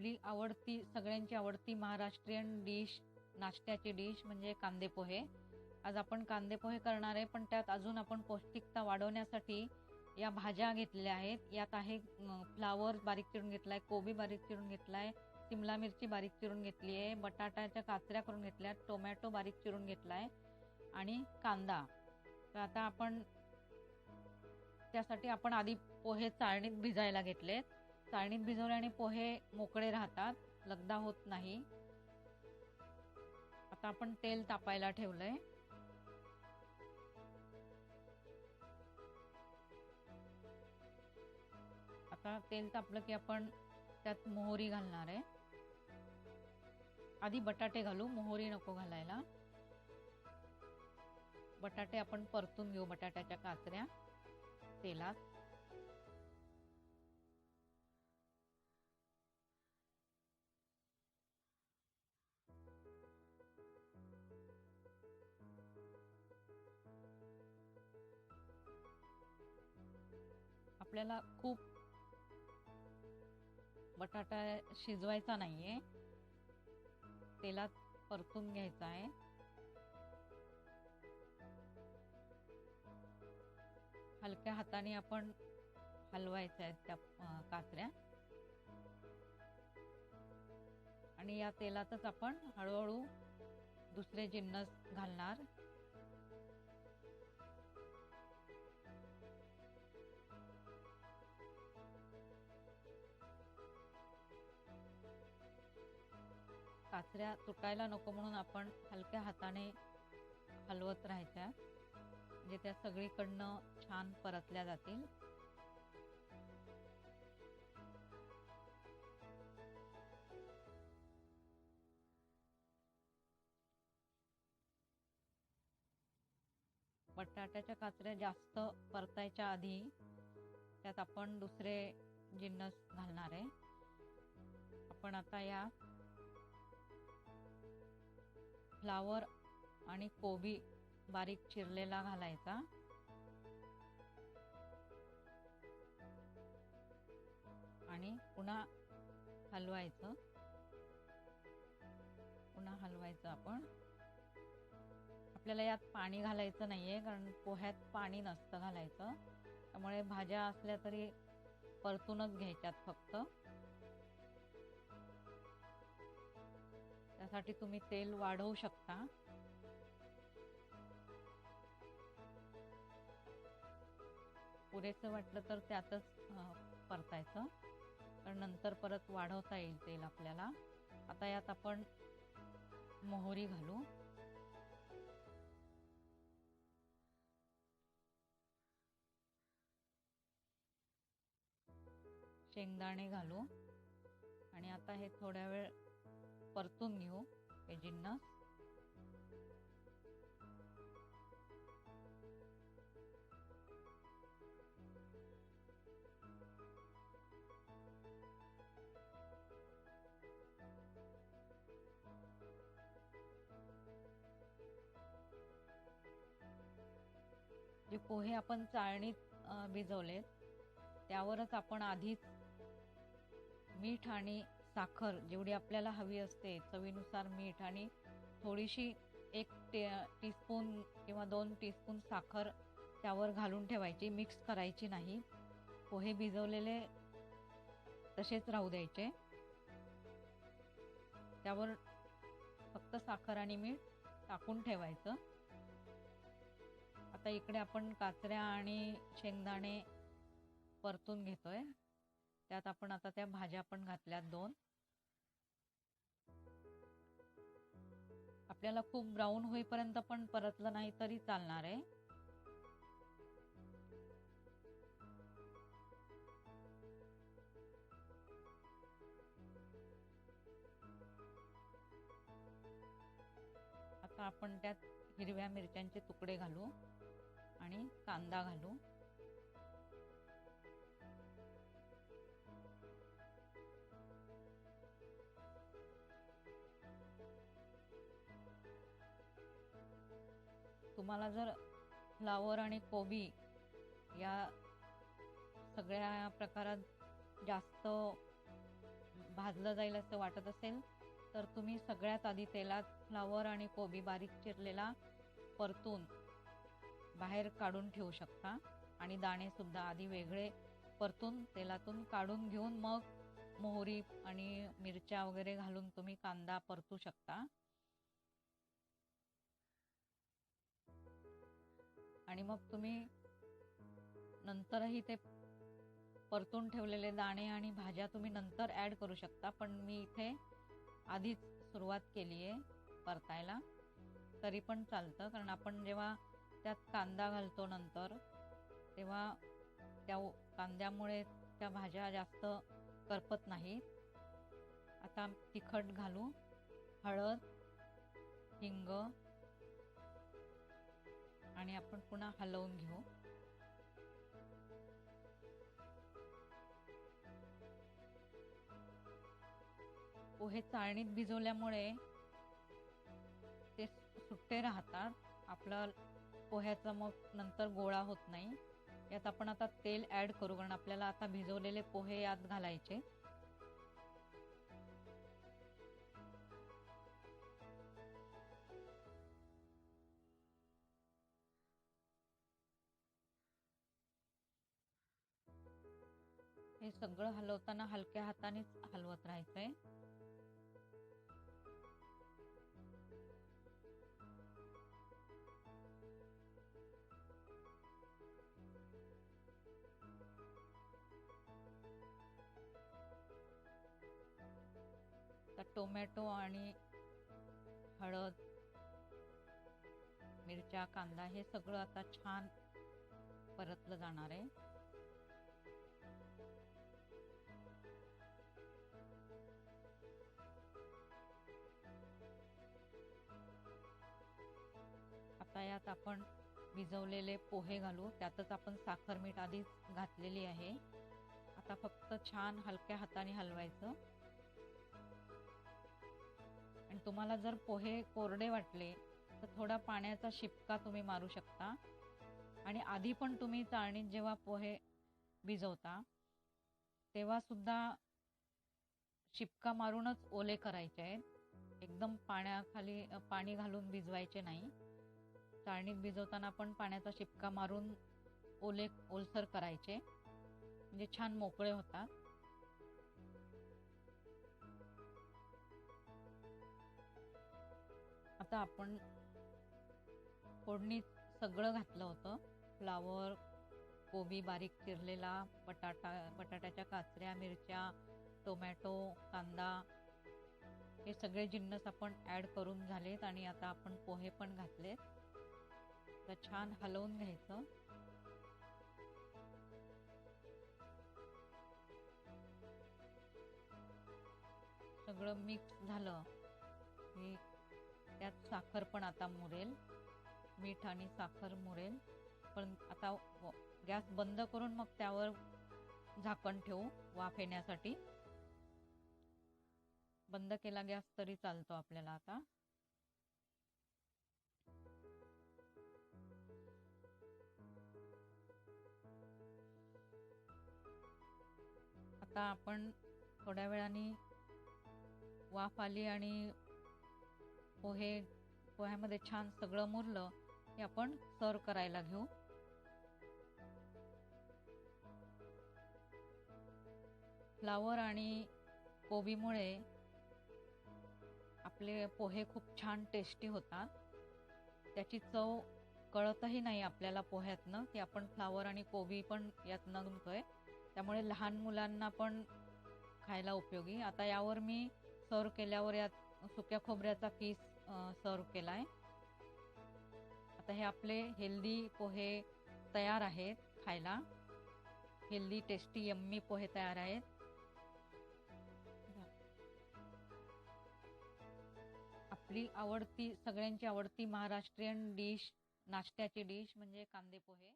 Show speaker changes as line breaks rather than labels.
आपली आवडती सगळ्यांची आवडती महाराष्ट्रीयन डिश नाश्त्याची डिश म्हणजे कांदे पोहे. आज आपण कांदे पोहे करणार आहे पण त्यात अजून आपण पौष्टिकता वाढवण्यासाठी या भाज्या घेतलेल्या आहेत. यात आहे फ्लावर बारीक चिरून घेतलाय कोबी बारीक चिरून घेतलाय सिमला मिरची बारीक चिरून घेतली आहे बटाट्याच्या काचऱ्या करून घेतल्या टोमॅटो बारीक चिरून घेतलाय आणि कांदा. तर आता आपण त्यासाठी आपण आधी पोहे चाळणीत भिजायला घेतलेत. चाळणीत भिजवल्याने पोहे मोकळे राहतात. लगदा होत नाही. आता आपण तेल तापायला ठेवलंय. आता तेल तापलं की आपण त्यात मोहरी घालणार आहे. आधी बटाटे घालू मोहरी नको घालायला. बटाटे आपण परतून घेऊ बटाट्याच्या काचऱ्या तेलात. आपल्याला खूप बटाटा शिजवायचा नाहीये. तेलात परतून घ्यायचा आहे. हलक्या हाताने आपण हलवायच्या आहेत त्या कात्र्या काचऱ्या. आणि या तेलातच आपण हळूहळू दुसरे जिन्नस घालणार. काचऱ्या तुटायला नको म्हणून आपण हलक्या हाताने हलवत राहायच्या म्हणजे त्या सगळीकडनं छान परतल्या जातील. बटाट्याच्या काचऱ्या जास्त परतायच्या आधी त्यात आपण दुसरे जिन्नस घालणार आहे. आपण आता या फ्लावर आणि कोबी बारीक चिरलेला घालायचा. आणि पुन्हा हलवायचं. पुन्हा हलवायचं आपण. आपल्याला यात पाणी घालायचं नाहीये कारण पोह्यात पाणी नसतं घालायचं. त्यामुळे भाज्या असल्या तरी परतूनच घ्यायच्यात फक्त. त्यासाठी तुम्ही तेल वाढवू शकता. पुरेसं वाटलं तर त्यातच परतायचं. तर नंतर परत वाढवता येईल तेल आपल्याला. आता यात आपण मोहरी घालू. शेंगदाणे घालू. आणि आता हे थोड्या वेळ परतून घेऊ हे जिन्नस. जे पोहे आपण चाळणीत भिजवलेत त्यावरच आपण आधीच मीठ आणि साखर जेवढी आपल्याला हवी असते चवीनुसार मीठ आणि थोडीशी एक टे टीस्पून किंवा दोन टीस्पून साखर त्यावर घालून ठेवायची मिक्स करायची नाही. पोहे भिजवलेले तसेच राहू द्यायचे. त्यावर फक्त साखर आणि मीठ टाकून ठेवायचं. आता इकडे आपण काचऱ्या आणि शेंगदाणे परतून घेतोय. त्यात आपण आता त्या भाज्या पण घातल्यात दोन. आपल्याला खूप ब्राऊन होईपर्यंत पण परतलं नाही तरी चालणार आहे. आता आपण त्यात हिरव्या मिरच्यांचे तुकडे घालू आणि कांदा घालू. तुम्हाला जर फ्लावर आणि कोबी या सगळ्या प्रकारात जास्त भाजलं जाईल असं वाटत असेल तर तुम्ही सगळ्यात आधी तेलात फ्लावर आणि कोबी बारीक चिरलेला परतून बाहेर काढून ठेवू शकता आणि दाणे सुद्धा आधी वेगळे परतून तेलातून काढून घेऊन मग मोहरी आणि मिरच्या वगैरे घालून तुम्ही कांदा परतू शकता. आणि मग तुम्ही नंतरही ते परतून ठेवलेले दाणे आणि भाज्या तुम्ही नंतर ॲड करू शकता. पण मी इथे आधीच सुरुवात केली आहे परतायला. तरी पण चालतं. कारण आपण जेव्हा त्यात कांदा घालतो नंतर तेव्हा त्या कांद्यामुळे त्या भाज्या जास्त करपत नाहीत. आता तिखट घालू हळद हिंग आणि आपण पुन्हा हलवून घेऊ. पोहे चाळणीत भिजवल्यामुळे ते सुट्टे राहतात. आपला पोह्याचा मग नंतर गोळा होत नाही. यात आपण आता तेल ॲड करू कारण आपल्याला आता भिजवलेले पोहे यात घालायचे. सगळं हलवताना हलक्या हातानेच हलवत राहायचंय. टोमॅटो आणि हळद मिरच्या कांदा हे सगळं आता छान परतलं जाणार आहे. आता यात आपण भिजवलेले पोहे घालू. त्यातच आपण साखर मीठ आधीच घातलेली आहे. आता फक्त छान हलक्या हाताने हलवायचं. आणि तुम्हाला जर पोहे कोरडे वाटले तर थोडा पाण्याचा शिपका तुम्ही मारू शकता. आणि आधी पण तुम्ही चाळणीत जेव्हा पोहे भिजवता तेव्हा सुद्धा शिपका मारूनच ओले करायचे आहेत. एकदम पाण्याखाली पाणी घालून भिजवायचे नाही. गाळणीत भिजवताना पण पाण्याचा शिपका मारून ओले ओलसर करायचे. म्हणजे छान मोकळे होतात. आता आपण फोडणीत सगळं घातलं होतं. फ्लावर कोबी बारीक चिरलेला बटाटा बटाट्याच्या काचऱ्या मिरच्या टोमॅटो कांदा हे सगळे जिन्नस आपण ॲड करून झालेत आणि आता आपण पोहे पण घातलेत. तर छान हलवून घ्यायचं. सगळं मिक्स झालं. की त्यात साखर पण आता मुरेल. मीठ आणि साखर मुरेल. पण आता गॅस बंद करून मग त्यावर झाकण ठेवू वाफ येण्यासाठी. बंद केला गॅस तरी चालतो आपल्याला आता. आता आपण थोड्या वेळाने वाफ आली आणि पोहे पोह्यामध्ये छान सगळं मुरलं हे आपण सर्व करायला घेऊ. फ्लावर आणि कोबीमुळे आपले पोहे खूप छान टेस्टी होतात. त्याची चव कळतही नाही आपल्याला पोह्यातनं की आपण फ्लावर आणि कोबी पण यात नगमतोय त्यामुळे लहान मुलांना पण खायला उपयोगी. आता यावर मी सर्व केल्यावर यात सुक्या खोबऱ्याचा किस सर्व केला आहे आता हे आपले हेल्दी पोहे तयार आहेत खायला. हेल्दी टेस्टी यम्मी पोहे तयार आहेत. आपली आवडती सगळ्यांची आवडती महाराष्ट्रीयन डिश नाश्त्याची डिश म्हणजे कांदे पोहे.